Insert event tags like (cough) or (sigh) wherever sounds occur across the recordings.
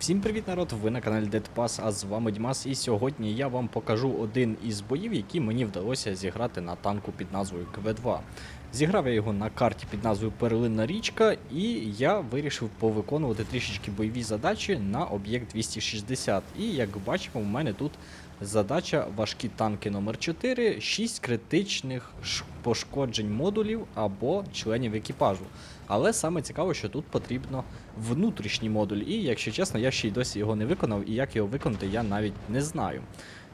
Всім привіт, народ! Ви на каналі Dead Pass, а з вами Дімас. І сьогодні я вам покажу один із боїв, які мені вдалося зіграти на танку під назвою КВ2. Зіграв я його на карті під назвою Перлинна річка, і я вирішив повиконувати трішечки бойові задачі на об'єкт 260. І як бачимо, у мене тут задача важкі танки номер 4 6 критичних пошкоджень модулів або членів екіпажу. Але саме цікаво, що тут потрібно внутрішній модуль. І якщо чесно, я ще й досі його не виконав, і як його виконати, я навіть не знаю.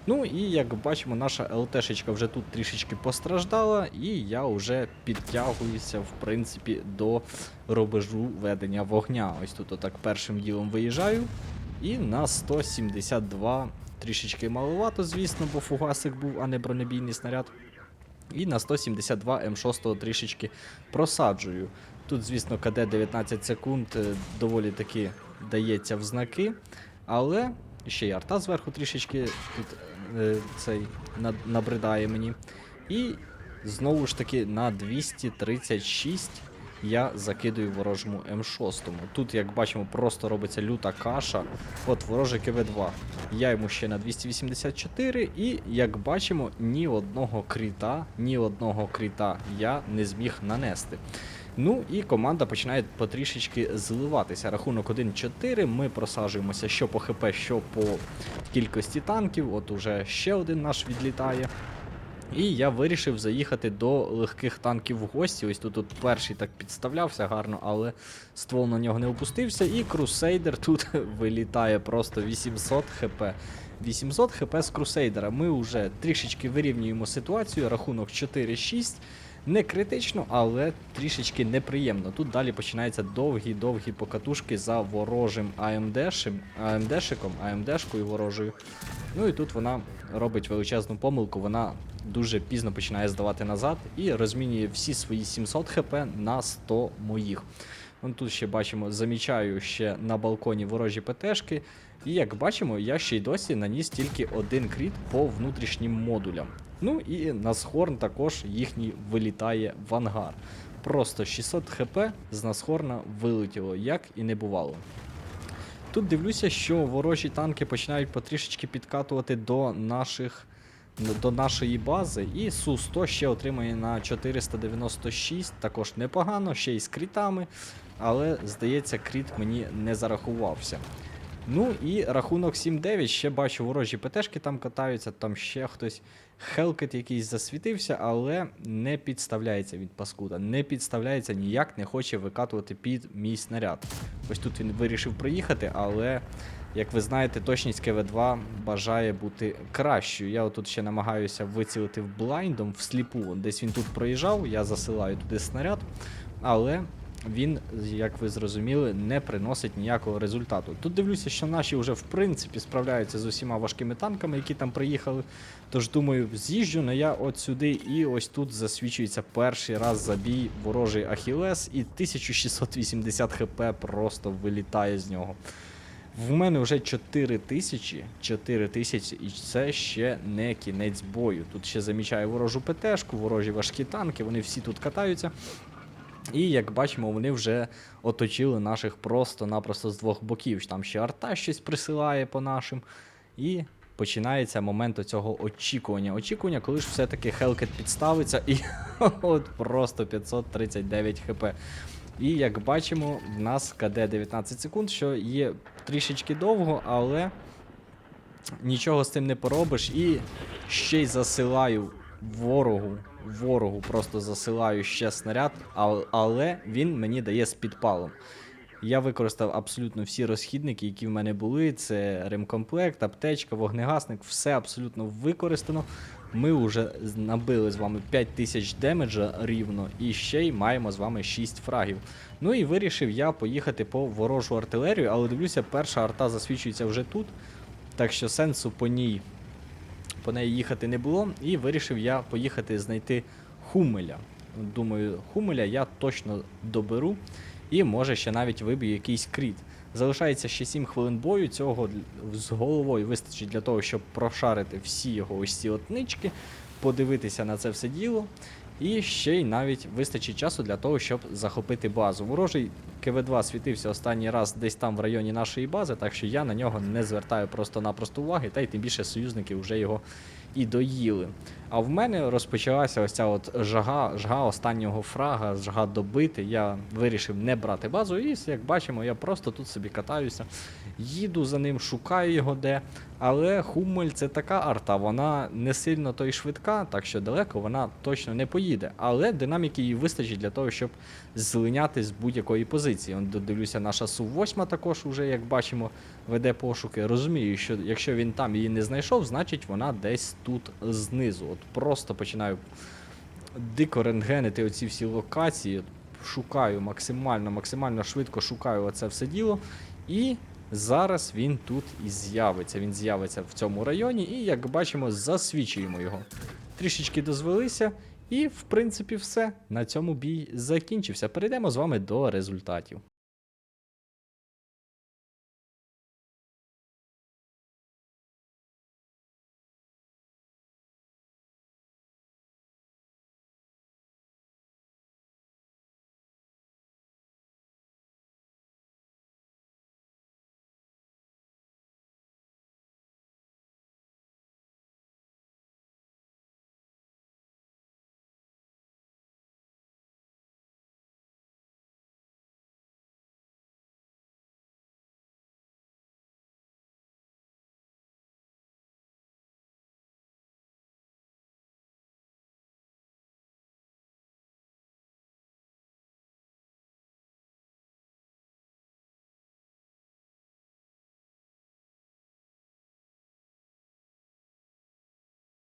Ну і як бачимо, наша ЛТшечка вже тут трішечки постраждала, і я вже підтягуюся, в принципі, до рубежу ведення вогня. Ось тут отак першим ділом виїжджаю. І на 172 трішечки маловато, звісно, бо фугасик був, а не бронебійний снаряд. І на 172 М6 трішечки просаджую. Тут, звісно, КД 19 секунд е, доволі таки дається в знаки, але ще й арта зверху трішечки тут е, цей набридає мені. І знову ж таки на 236 я закидую ворожому М6. Тут, як бачимо, просто робиться люта каша. От ворожий КВ2. Я йому ще на 284, і як бачимо, ні одного кріта, ні одного кріта я не зміг нанести. Ну і команда починає потрішечки зливатися. Рахунок 1-4. Ми просаджуємося що по ХП, що по кількості танків. От уже ще один наш відлітає. І я вирішив заїхати до легких танків в гості. Ось тут от перший так підставлявся гарно, але ствол на нього не опустився. І крусейдер тут (laughs) вилітає просто 800 хп. 800 хп з крусейдера. Ми вже трішечки вирівнюємо ситуацію. Рахунок 4-6. Не критично, але трішечки неприємно. Тут далі починаються довгі-довгі покатушки за ворожим АМДшем, АМДшиком, АМДшкою ворожою. Ну і тут вона робить величезну помилку, вона дуже пізно починає здавати назад і розмінює всі свої 700 хп на 100 моїх. Вон тут ще бачимо, замічаю ще на балконі ворожі ПТшки. І як бачимо, я ще й досі наніс тільки один кріт по внутрішнім модулям. Ну і Насхорн також їхній вилітає в ангар. Просто 600 хп з Насхорна вилетіло, як і не бувало. Тут дивлюся, що ворожі танки починають потрішечки підкатувати до наших. До нашої бази, і Су-100 ще отримує на 496, також непогано, ще й з крітами, але здається, кріт мені не зарахувався. Ну і рахунок 7-9, ще бачу ворожі ПТшки там катаються, там ще хтось Хелкет якийсь засвітився, але не підставляється від паскуда. Не підставляється, ніяк не хоче викатувати під мій снаряд. Ось тут він вирішив проїхати, але, як ви знаєте, точність КВ2 бажає бути кращою. Я отут ще намагаюся вицілити в блайндом всліпу. Десь він тут проїжджав, я засилаю туди снаряд, але він, як ви зрозуміли, не приносить ніякого результату. Тут дивлюся, що наші вже в принципі справляються з усіма важкими танками, які там приїхали. Тож думаю, з'їжджу на я от сюди, і ось тут засвічується перший раз забій ворожий Ахілес, і 1680 хп просто вилітає з нього. В мене вже 4 тисячі, 4 тисячі, і це ще не кінець бою. Тут ще замічаю ворожу ПТшку, ворожі важкі танки, вони всі тут катаються. І як бачимо, вони вже оточили наших просто-напросто з двох боків. Там ще арта щось присилає по нашим. І починається момент цього очікування. Очікування, коли ж все-таки Хелкет підставиться, і (laughs) от просто 539 хп. І як бачимо, в нас КД 19 секунд, що є трішечки довго, але нічого з цим не поробиш. І ще й засилаю ворогу. Ворогу просто засилаю ще снаряд, але він мені дає з підпалом. Я використав абсолютно всі розхідники, які в мене були. Це ремкомплект, аптечка, вогнегасник, все абсолютно використано. Ми вже набили з вами 5000 демеджа рівно, і ще й маємо з вами 6 фрагів. Ну і вирішив я поїхати по ворожу артилерію, але дивлюся, перша арта засвічується вже тут. Так що сенсу по ній по неї їхати не було, і вирішив я поїхати знайти Хумеля. Думаю, Хумеля я точно доберу, і може ще навіть виб'ю якийсь кріт. Залишається ще 7 хвилин бою, цього з головою вистачить для того, щоб прошарити всі його ось ці отнички, подивитися на це все діло. І ще й навіть вистачить часу для того, щоб захопити базу. Ворожий КВ-2 світився останній раз десь там в районі нашої бази, так що я на нього не звертаю просто-напросто уваги, та й тим більше союзники вже його і доїли. А в мене розпочалася ось ця от жага, жага останнього фрага, жага добити. Я вирішив не брати базу, і як бачимо, я просто тут собі катаюся, їду за ним, шукаю його де. Але Хуммель це така арта, вона не сильно то й швидка, так що далеко вона точно не поїде. Але динаміки їй вистачить для того, щоб злиняти з будь-якої позиції. Он дивлюся, наша Су-8 також уже, як бачимо, веде пошуки. Розумію, що якщо він там її не знайшов, значить вона десь тут знизу. От просто починаю дико рентгенити оці всі локації. Шукаю максимально, максимально швидко шукаю оце все діло. І зараз він тут і з'явиться. Він з'явиться в цьому районі, і, як бачимо, засвічуємо його. Трішечки дозвелися, і, в принципі, все. На цьому бій закінчився. Перейдемо з вами до результатів.